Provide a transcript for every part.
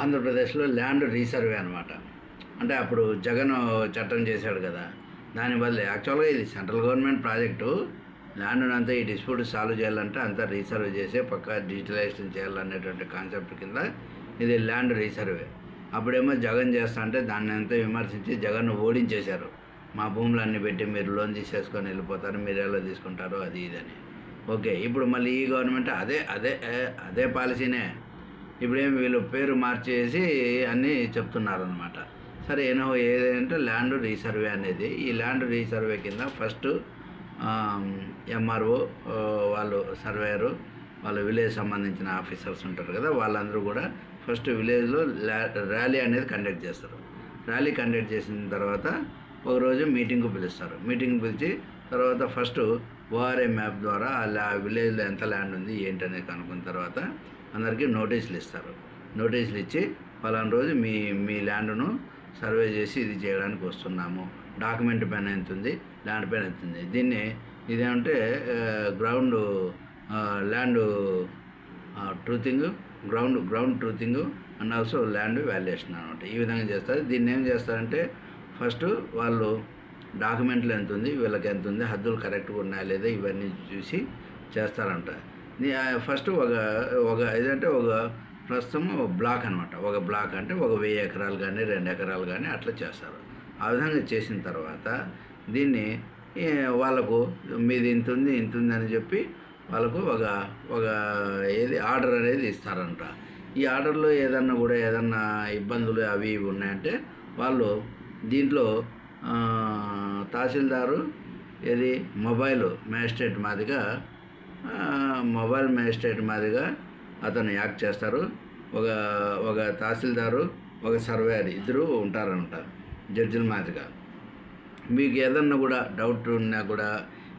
ఆంధ్రప్రదేశ్లో land resurvey అనమాట అంటే అప్పుడు జగన్ చట్టం చేశాడు కదా దాని బదులు యాక్చువల్గా ఇది సెంట్రల్ గవర్నమెంట్ ప్రాజెక్టు. ల్యాండ్ను అంతా ఈ డిస్ప్యూట్ సాల్వ్ చేయాలంటే అంతా రీసర్వ్ చేసి పక్కా డిజిటలైజేషన్ చేయాలనేటువంటి కాన్సెప్ట్ కింద ఇది ల్యాండ్ రీసర్వే. అప్పుడేమో జగన్ చేస్తా అంటే దాన్ని అంతా విమర్శించి జగన్ ఓడించేశారు. మా భూములన్నీ పెట్టి మీరు లోన్ తీసేసుకొని వెళ్ళిపోతారు మీరు ఎలా తీసుకుంటారో అది ఇదని ఓకే ఇప్పుడు మళ్ళీ ఈ గవర్నమెంట్ అదే అదే అదే పాలసీనే. ఇప్పుడేం వీళ్ళు పేరు మార్చేసి అన్నీ చెప్తున్నారనమాట సరే ఏనో ఏదంటే ల్యాండ్ రీసర్వే అనేది. ఈ ల్యాండ్ రీసర్వే కింద ఫస్ట్ ఎంఆర్ఓ వాళ్ళు సర్వేయరు. వాళ్ళ విలేజ్ సంబంధించిన ఆఫీసర్స్ ఉంటారు కదా వాళ్ళందరూ కూడా ఫస్ట్ విలేజ్లో ర్యాలీ అనేది కండక్ట్ చేస్తారు. ర్యాలీ కండక్ట్ చేసిన తర్వాత ఒకరోజు మీటింగ్కు పిలుస్తారు. మీటింగ్ పిలిచి తర్వాత ఫస్ట్ ఓఆర్ఏ మ్యాప్ ద్వారా ఆ ల్యా విలేజ్లో ఎంత ల్యాండ్ ఉంది ఏంటనేది కనుక్కున్న తర్వాత అందరికీ నోటీసులు ఇస్తారు. నోటీసులు ఇచ్చి పలానా రోజు మీ మీ ల్యాండ్ను సర్వే చేసి ఇది చేయడానికి వస్తున్నాము. డాక్యుమెంట్ పైన ఎంత ఉంది? ల్యాండ్ పైన ఎంత ఉంది? దీన్ని ఇదేమంటే ground land truthing ground ground truthing and also land valuation అనమాట ఈ విధంగా చేస్తారు. దీన్ని ఏం చేస్తారంటే ఫస్ట్ వాళ్ళు డాక్యుమెంట్లు ఎంత ఉంది? వీళ్ళకి ఎంత ఉంది? హద్దులు కరెక్ట్గా ఉన్నాయా లేదా? ఇవన్నీ చూసి చేస్తారంట. ఫస్ట్ ఒక ఒక ఏదంటే ఒక ప్రస్తుతం బ్లాక్ అనమాట ఒక బ్లాక్ అంటే ఒక వెయ్యి ఎకరాలు కానీ రెండు ఎకరాలు కానీ అట్లా చేస్తారు. ఆ విధంగా చేసిన తర్వాత దీన్ని వాళ్ళకు మీది ఇంత ఉంది ఇంత ఉంది అని చెప్పి వాళ్ళకు ఒక ఒక ఏది ఆర్డర్ అనేది ఇస్తారంట. ఈ ఆర్డర్లో ఏదన్నా కూడా ఏదన్నా ఇబ్బందులు అవి ఇవి ఉన్నాయంటే వాళ్ళు దీంట్లో తహసీల్దారు ఏది మొబైల్ మ్యాజిస్ట్రేట్ మాదిగా మొబైల్ మ్యాజిస్ట్రేట్ మాదిరిగా అతను యాక్ట్ చేస్తారు. ఒక ఒక తహసీల్దారు ఒక సర్వేయర్ ఇద్దరు ఉంటారనమాట జడ్జిల మాదిరిగా. మీకు ఏదన్నా కూడా డౌట్ ఉన్నా కూడా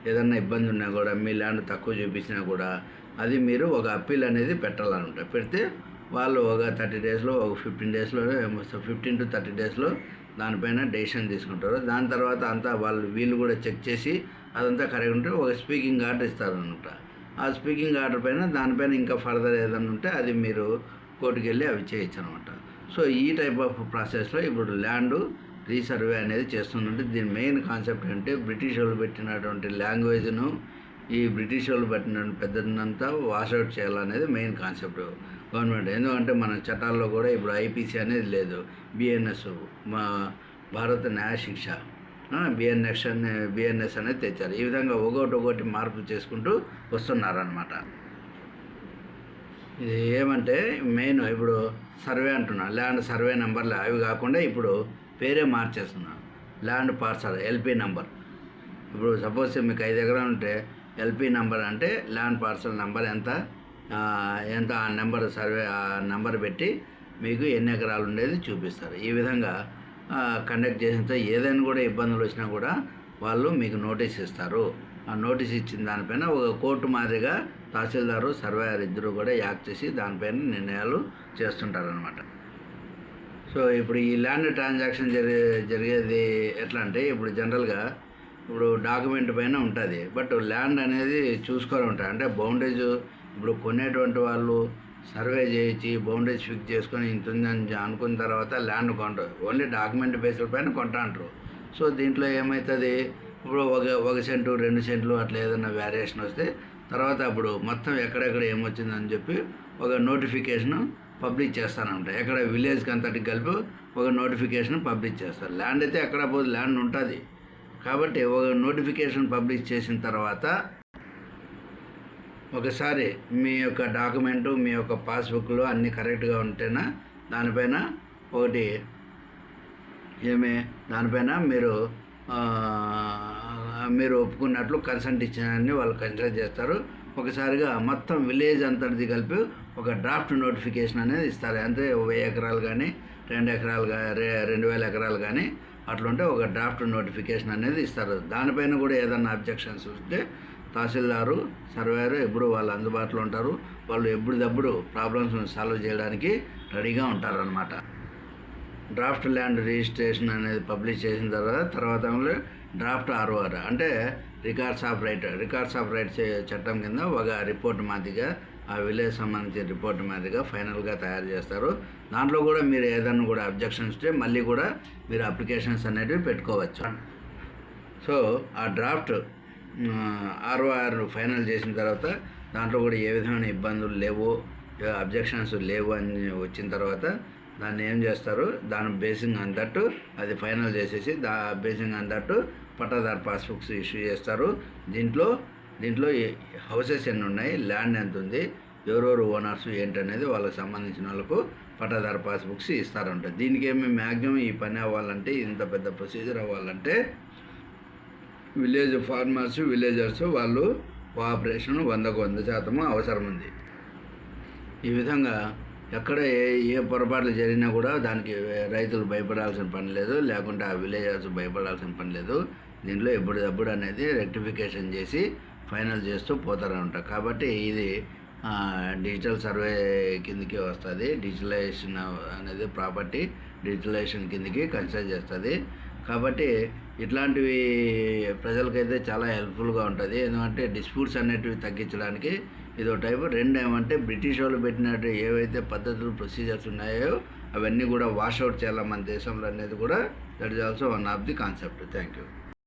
ఏదన్నా ఇబ్బంది ఉన్నా కూడా మీ ల్యాండ్ తక్కువ చూపించినా కూడా అది మీరు ఒక అప్పీల్ అనేది పెట్టాలన్నమాట. పెడితే వాళ్ళు ఒక థర్టీ డేస్లో ఒక ఫిఫ్టీన్ డేస్లో ఫిఫ్టీన్ టు థర్టీ డేస్లో దానిపైన డెసిషన్ తీసుకుంటారు. దాని తర్వాత అంతా వాళ్ళు వీళ్ళు కూడా చెక్ చేసి అదంతా కరెక్ట్ ఉంటే ఒక స్పీకింగ్ ఆర్డర్ ఇస్తారనమాట ఆ స్పీకింగ్ ఆర్డర్ పైన దానిపైన ఇంకా ఫర్దర్ ఏదైనా ఉంటే అది మీరు కోర్టుకు వెళ్ళి అవి చేయొచ్చు అనమాట సో ఈ టైప్ ఆఫ్ ప్రాసెస్లో ఇప్పుడు ల్యాండ్ రీసర్వే అనేది చేస్తుందంటే దీని మెయిన్ కాన్సెప్ట్ అంటే బ్రిటిష్ వాళ్ళు పెట్టినటువంటి లాంగ్వేజ్ను ఈ బ్రిటిష్ వాళ్ళు పెట్టిన పెద్దదంతా వాషౌట్ చేయాలనేది మెయిన్ కాన్సెప్ట్ గవర్నమెంట్. ఎందుకంటే మన చట్టాల్లో కూడా ఇప్పుడు ఐపీసీ అనేది లేదు. బిఎన్ఎస్ మా భారత న్యాయ శిక్ష. బిఎన్ఎస్ అనే బిఎన్ఎస్ అనేది తెచ్చారు. ఈ విధంగా ఒకటి ఒకటి మార్పు చేసుకుంటూ వస్తున్నారనమాట ఇది ఏమంటే మెయిన్ ఇప్పుడు సర్వే అంటున్నా ల్యాండ్ సర్వే నెంబర్లు. అవి కాకుండా ఇప్పుడు పేరే మార్చేస్తున్నా. Land parcel LP number. ఇప్పుడు సపోజ్ మీకు ఐదు ఎకరాలు ఉంటే ఎల్పి నెంబర్ అంటే ల్యాండ్ పార్సల్ నెంబర్ ఎంత? ఎంత ఆ నెంబర్ సర్వే ఆ నెంబర్ పెట్టి మీకు ఎన్ని ఎకరాలు ఉండేది చూపిస్తారు. ఈ విధంగా కండక్ట్ చేసిన తర్వాత ఏదైనా కూడా ఇబ్బందులు వచ్చినా కూడా వాళ్ళు మీకు నోటీస్ ఇస్తారు. ఆ నోటీస్ ఇచ్చిన దానిపైన ఒక కోర్టు మాదిరిగా తహసీల్దారు సర్వేయర్ ఇద్దరు కూడా యాక్ట్ చేసి దానిపైన నిర్ణయాలు చేస్తుంటారనమాట సో ఇప్పుడు ఈ ల్యాండ్ ట్రాన్సాక్షన్ జరిగే జరిగేది ఎట్లా అంటే ఇప్పుడు జనరల్గా ఇప్పుడు డాక్యుమెంట్ పైన ఉంటుంది. బట్ ల్యాండ్ అనేది చూసుకొని ఉంటాయి అంటే బౌండరీస్ ఇప్పుడు కొనేటువంటి వాళ్ళు సర్వే చేయించి బౌండరీస్ ఫిక్స్ చేసుకొని ఇంత ఉందని అనుకున్న తర్వాత ల్యాండ్ కొంటారు ఓన్లీ డాక్యుమెంట్ బేస్డ్ పైన కొంటా అంటారు సో దీంట్లో ఏమవుతుంది ఇప్పుడు ఒక ఒక సెంటు రెండు సెంట్లు అట్లా ఏదైనా వేరియేషన్ వస్తే తర్వాత అప్పుడు మొత్తం ఎక్కడెక్కడ ఏమొచ్చిందని చెప్పి ఒక నోటిఫికేషన్ పబ్లిష్ చేస్తానంట ఎక్కడ విలేజ్కి అంతటి కలిపి ఒక నోటిఫికేషన్ పబ్లిష్ చేస్తారు. ల్యాండ్ అయితే ఎక్కడ పోదు ల్యాండ్ ఉంటుంది. కాబట్టి ఒక నోటిఫికేషన్ పబ్లిష్ చేసిన తర్వాత ఒకసారి మీ యొక్క డాక్యుమెంటు మీ యొక్క పాస్బుక్లో అన్నీ కరెక్ట్గా ఉంటేనా దానిపైన ఒకటి ఏమి దానిపైన మీరు మీరు ఒప్పుకున్నట్లు కన్సెంట్ ఇచ్చినాన్ని వాళ్ళు కన్సిడర్ చేస్తారు. ఒకసారిగా మొత్తం విలేజ్ అంతటిది కలిపి ఒక డ్రాఫ్ట్ నోటిఫికేషన్ అనేది ఇస్తారు. అంటే వెయ్యి ఎకరాలు కానీ రెండు ఎకరాలు రెండు వేల ఎకరాలు కానీ అట్లుంటే ఒక డ్రాఫ్ట్ నోటిఫికేషన్ అనేది ఇస్తారు. దానిపైన కూడా ఏదన్నా అబ్జెక్షన్స్ ఉంటే తహసీల్దారు సర్వేరు ఎప్పుడు వాళ్ళు అందుబాటులో ఉంటారు వాళ్ళు ఎప్పుడప్పుడు ప్రాబ్లమ్స్ సాల్వ్ చేయడానికి రెడీగా ఉంటారనమాట డ్రాఫ్ట్ ల్యాండ్ రిజిస్ట్రేషన్ అనేది పబ్లిష్ చేసిన తర్వాత తర్వాత డ్రాఫ్ట్ ఆర్ఓఆర్ అంటే records of right records of right చట్టం కింద ఒక రిపోర్ట్ మాదిరిగా ఆ విలేజ్ సంబంధించిన రిపోర్ట్ మాదిరిగా ఫైనల్గా తయారు చేస్తారు. దాంట్లో కూడా మీరు ఏదైనా కూడా అబ్జెక్షన్స్ ఉంటే మళ్ళీ కూడా మీరు అప్లికేషన్స్ అనేటివి పెట్టుకోవచ్చు. సో ఆ డ్రాఫ్ట్ ఆర్ఓఆర్ ఫైనల్ చేసిన తర్వాత దాంట్లో కూడా ఏ విధమైన ఇబ్బందులు లేవు అబ్జెక్షన్స్ లేవు అని వచ్చిన తర్వాత దాన్ని ఏం చేస్తారు? దాని బేసింగ్ అందట్టు అది ఫైనల్ చేసేసి దా బేసింగ్ అందట్టు పట్టాదారు పాస్బుక్స్ ఇష్యూ చేస్తారు. దీంట్లో దీంట్లో హౌసెస్ ఎన్ని ఉన్నాయి ల్యాండ్ ఎంత ఉంది ఎవరెవరు ఓనర్స్ ఏంటనేది వాళ్ళకి సంబంధించిన వాళ్ళకు పట్టాదారు పాస్బుక్స్ ఇస్తారంట. దీనికి ఏమి మ్యాక్సిమం ఈ పని అవ్వాలంటే ఇంత పెద్ద ప్రొసీజర్ అవ్వాలంటే విలేజ్ ఫార్మర్స్ విలేజర్స్ వాళ్ళు కోఆపరేషన్ వందకు వంద శాతము అవసరం ఉంది. ఈ విధంగా ఎక్కడ ఏ ఏ పొరపాట్లు జరిగినా కూడా దానికి రైతులు భయపడాల్సిన పని లేదు లేకుంటే ఆ విలేజర్స్ భయపడాల్సిన పని లేదు. దీంట్లో ఎప్పుడప్పుడు అనేది రెక్టిఫికేషన్ చేసి ఫైనల్ చేస్తూ పోతారనమాట కాబట్టి ఇది డిజిటల్ సర్వే కిందకి వస్తుంది. డిజిటలైజేషన్ అనేది ప్రాపర్టీ డిజిటలైజేషన్ కిందకి కన్సిడర్ చేస్తుంది. కాబట్టి ఇట్లాంటివి ప్రజలకైతే చాలా హెల్ప్ఫుల్గా ఉంటుంది. ఎందుకంటే డిస్ప్యూట్స్ అనేటివి తగ్గించడానికి ఇదో టైపు. రెండు ఏమంటే బ్రిటిష్ వాళ్ళు పెట్టినట్టు ఏవైతే పద్ధతులు ప్రొసీజర్స్ ఉన్నాయో అవన్నీ కూడా వాష్ అవుట్ చేయాలి మన దేశంలో అనేది కూడా that is also one of the concept. Thank you